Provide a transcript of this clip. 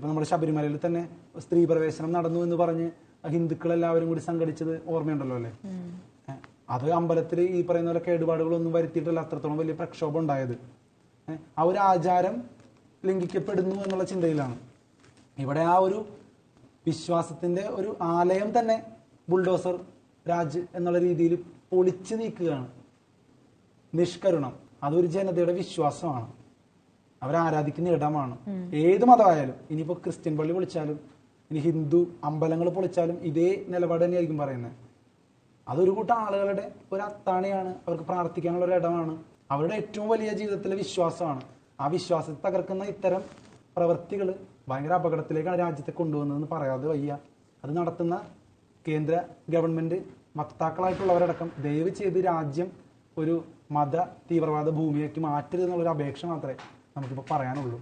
ഇപ്പൊ നമ്മുടെ ശബരിമലയിൽ തന്നെ സ്ത്രീ പ്രവേശനം നടന്നു എന്ന് പറഞ്ഞ് ഹിന്ദുക്കൾ എല്ലാവരും കൂടി സംഘടിച്ചത് ഓർമ്മയുണ്ടല്ലോ അല്ലേ? അത് അമ്പലത്തിൽ ഈ പറയുന്ന പോലെ കേടുപാടുകളൊന്നും വരുത്തിയിട്ടല്ല. അത്രത്തോളം വലിയ പ്രക്ഷോഭം ഉണ്ടായത്. ആ ഒരു ആചാരം ലംഘിക്കപ്പെടുന്നു എന്നുള്ള ചിന്തയിലാണ്. ഇവിടെ ആ ഒരു വിശ്വാസത്തിന്റെ ഒരു ആലയം തന്നെ ബുൾഡോസർ രാജ് എന്നുള്ള രീതിയിൽ പൊളിച്ചു നീക്കുകയാണ്. നിഷ്കരണം. അതൊരു ജനതയുടെ വിശ്വാസമാണ്. അവർ ആരാധിക്കുന്ന ഇടമാണ് ഏത് മതമായാലും ഇനിയിപ്പോ ക്രിസ്ത്യൻ പള്ളി പൊളിച്ചാലും ഇനി ഹിന്ദു അമ്പലങ്ങൾ പൊളിച്ചാലും ഇതേ നിലപാട് തന്നെയായിരിക്കും പറയുന്നത്. അതൊരു കൂട്ടം ആളുകളുടെ ഒരു അത്താണിയാണ്. അവർക്ക് പ്രാർത്ഥിക്കാനുള്ള ഒരു ഇടമാണ്. അവരുടെ ഏറ്റവും വലിയ ജീവിതത്തിലെ വിശ്വാസമാണ്. ആ വിശ്വാസത്തെ തകർക്കുന്ന ഇത്തരം പ്രവൃത്തികൾ ഭയങ്കര അപകടത്തിലേക്കാണ് രാജ്യത്തെ കൊണ്ടുവന്നതെന്ന് പറയാതെ വയ്യ. അത് നടത്തുന്ന കേന്ദ്ര ഗവൺമെന്റ് വക്താക്കളായിട്ടുള്ളവരടക്കം ദയവ് ചെയ്ത് രാജ്യം ഒരു മത തീവ്രവാദ ഭൂമിയാക്കി മാറ്റരുത് എന്നുള്ളൊരു അപേക്ഷ മാത്രമേ നമുക്കിപ്പോൾ പറയാനുള്ളൂ.